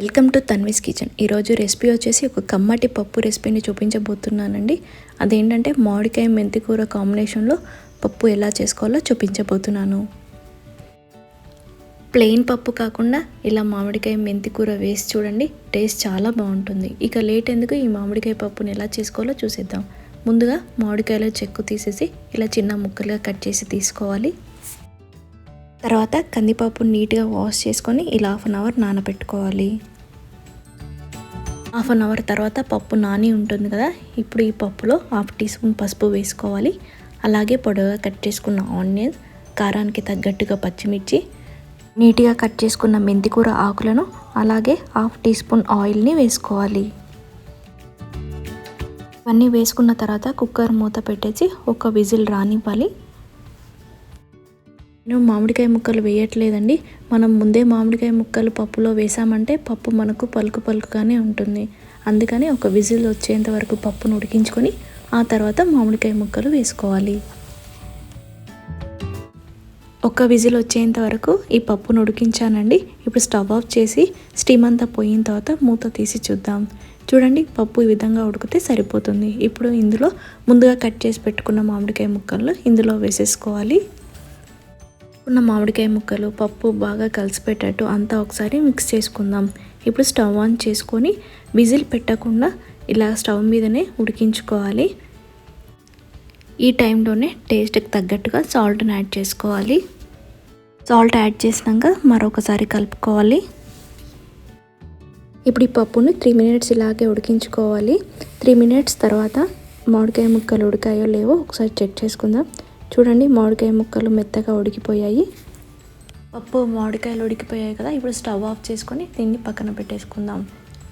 Welcome to Tanvi's kitchen. ఈరోజు recipe వచ్చేసి ఒక కమ్మటి పప్పు రెసిపీని చూపించబోతున్నానండి. అదేంటంటే మామిడికాయ మెంతికూర కాంబినేషన్లో పప్పు ఎలా చేసుకోవాలో చూపించబోతున్నాను. ప్లెయిన్ పప్పు కాకుండా ఇలా మామిడికాయ మెంతికూర వేసి చూడండి టేస్ట్ చాలా బాగుంటుంది. ఇక లేట్ ఎందుకు ఈ మామిడికాయ పప్పుని ఎలా చేసుకోవాలో చూసేద్దాం. ముందుగా మామిడికాయలో చెక్కు తీసేసి ఇలా చిన్న ముక్కలుగా కట్ చేసి తీసుకోవాలి. తర్వాత కందిపప్పు నీట్గా వాష్ చేసుకొని ఇలా హాఫ్ అన్ అవర్ నానబెట్టుకోవాలి. హాఫ్ అన్ అవర్ తర్వాత పప్పు నాని ఉంటుంది కదా ఇప్పుడు ఈ పప్పులో హాఫ్ టీ స్పూన్ పసుపు వేసుకోవాలి. అలాగే పొడవుగా కట్ చేసుకున్న ఆనియన్స్ కారానికి తగ్గట్టుగా పచ్చిమిర్చి నీట్గా కట్ చేసుకున్న మెంతికూర ఆకులను అలాగే హాఫ్ టీ స్పూన్ ఆయిల్ని వేసుకోవాలి. ఇవన్నీ వేసుకున్న తర్వాత కుక్కర్ మూత పెట్టేసి ఒక విజిల్ రానివ్వాలి. నేను మామిడికాయ ముక్కలు వేయట్లేదండి. మనం ముందే మామిడికాయ ముక్కలు పప్పులో వేసామంటే పప్పు మనకు పలుకు పలుకుగానే ఉంటుంది. అందుకని ఒక విజిల్ వచ్చేంత వరకు పప్పును ఉడికించుకొని ఆ తర్వాత మామిడికాయ ముక్కలు వేసుకోవాలి. ఒక విజిల్ వచ్చేంత వరకు ఈ పప్పును ఉడికించానండి. ఇప్పుడు స్టవ్ ఆఫ్ చేసి స్టీమ్ అంతా పోయిన తర్వాత మూత తీసి చూద్దాం. చూడండి పప్పు ఈ విధంగా ఉడికితే సరిపోతుంది. ఇప్పుడు ఇందులో ముందుగా కట్ చేసి పెట్టుకున్న మామిడికాయ ముక్కలు ఇందులో వేసేసుకోవాలి. ఉన్న మామిడికాయ ముక్కలు పప్పు బాగా కలిసిపెట్టేట్టు అంతా ఒకసారి మిక్స్ చేసుకుందాం. ఇప్పుడు స్టవ్ ఆన్ చేసుకొని విజిల్ పెట్టకుండా ఇలా స్టవ్ మీదనే ఉడికించుకోవాలి. ఈ టైంలోనే టేస్ట్కి తగ్గట్టుగా సాల్ట్ని యాడ్ చేసుకోవాలి. సాల్ట్ యాడ్ చేసినాక మరొకసారి కలుపుకోవాలి. ఇప్పుడు ఈ పప్పుని త్రీ మినిట్స్ ఇలాగే ఉడికించుకోవాలి. త్రీ మినిట్స్ తర్వాత మామిడికాయ ముక్కలు ఉడికాయో లేవో ఒకసారి చెక్ చేసుకుందాం. చూడండి మామిడికాయ ముక్కలు మెత్తగా ఉడికిపోయాయి. పప్పు మామిడికాయలు ఉడికిపోయాయి కదా ఇప్పుడు స్టవ్ ఆఫ్ చేసుకొని దీన్ని పక్కన పెట్టేసుకుందాం.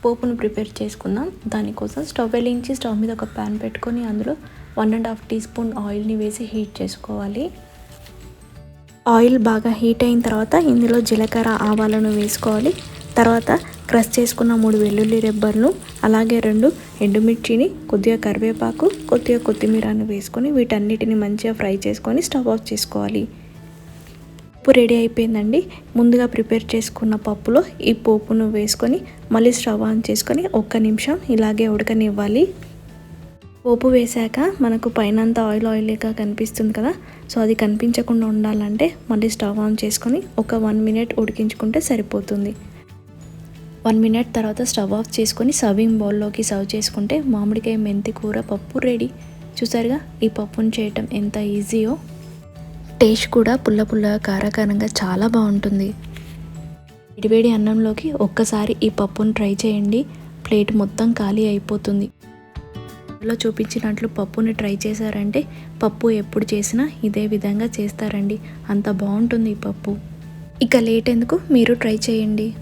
పోపును ప్రిపేర్ చేసుకుందాం. దానికోసం స్టవ్ వెలిగించి స్టవ్ మీద ఒక ప్యాన్ పెట్టుకొని అందులో one and half tea spoon ఆయిల్ని వేసి హీట్ చేసుకోవాలి. ఆయిల్ బాగా హీట్ అయిన తర్వాత ఇందులో జీలకర్ర ఆవాలను వేసుకోవాలి. తర్వాత క్రష్ చేసుకున్న మూడు వెల్లుల్లి రెబ్బర్లు అలాగే రెండు ఎండుమిర్చిని కొద్దిగా కరివేపాకు కొద్దిగా కొత్తిమీరను వేసుకొని వీటన్నిటిని మంచిగా ఫ్రై చేసుకొని స్టవ్ ఆఫ్ చేసుకోవాలి. పప్పు రెడీ అయిపోయిందండి. ముందుగా ప్రిపేర్ చేసుకున్న పప్పులో ఈ పోపును వేసుకొని మళ్ళీ స్టవ్ ఆన్ చేసుకొని ఒక్క నిమిషం ఇలాగే ఉడకనివ్వాలి. పోపు వేశాక మనకు పైన అంతా ఆయిల్ ఆయిల్గా కనిపిస్తుంది కదా సో అది కనిపించకుండా ఉండాలంటే మళ్ళీ స్టవ్ ఆన్ చేసుకొని ఒక వన్ మినిట్ ఉడికించుకుంటే సరిపోతుంది. వన్ మినిట్ తర్వాత స్టవ్ ఆఫ్ చేసుకొని సర్వింగ్ బౌల్లోకి సర్వ్ చేసుకుంటే మామిడికాయ మెంతి కూర పప్పు రెడీ. చూసారుగా? ఈ పప్పును చేయటం ఎంత ఈజీయో? టేస్ట్ కూడా పుల్ల పుల్ల కారకారంగా చాలా బాగుంటుంది. విడివేడి అన్నంలోకి ఒక్కసారి ఈ పప్పును ట్రై చేయండి. ప్లేట్ మొత్తం ఖాళీ అయిపోతుంది. లో చూపించినట్లు పప్పుని ట్రై చేశారంటే పప్పు ఎప్పుడు చేసినా ఇదే విధంగా చేస్తారండి. అంత బాగుంటుంది ఈ పప్పు. ఇక లేట్ ఎందుకు? మీరు ట్రై చేయండి.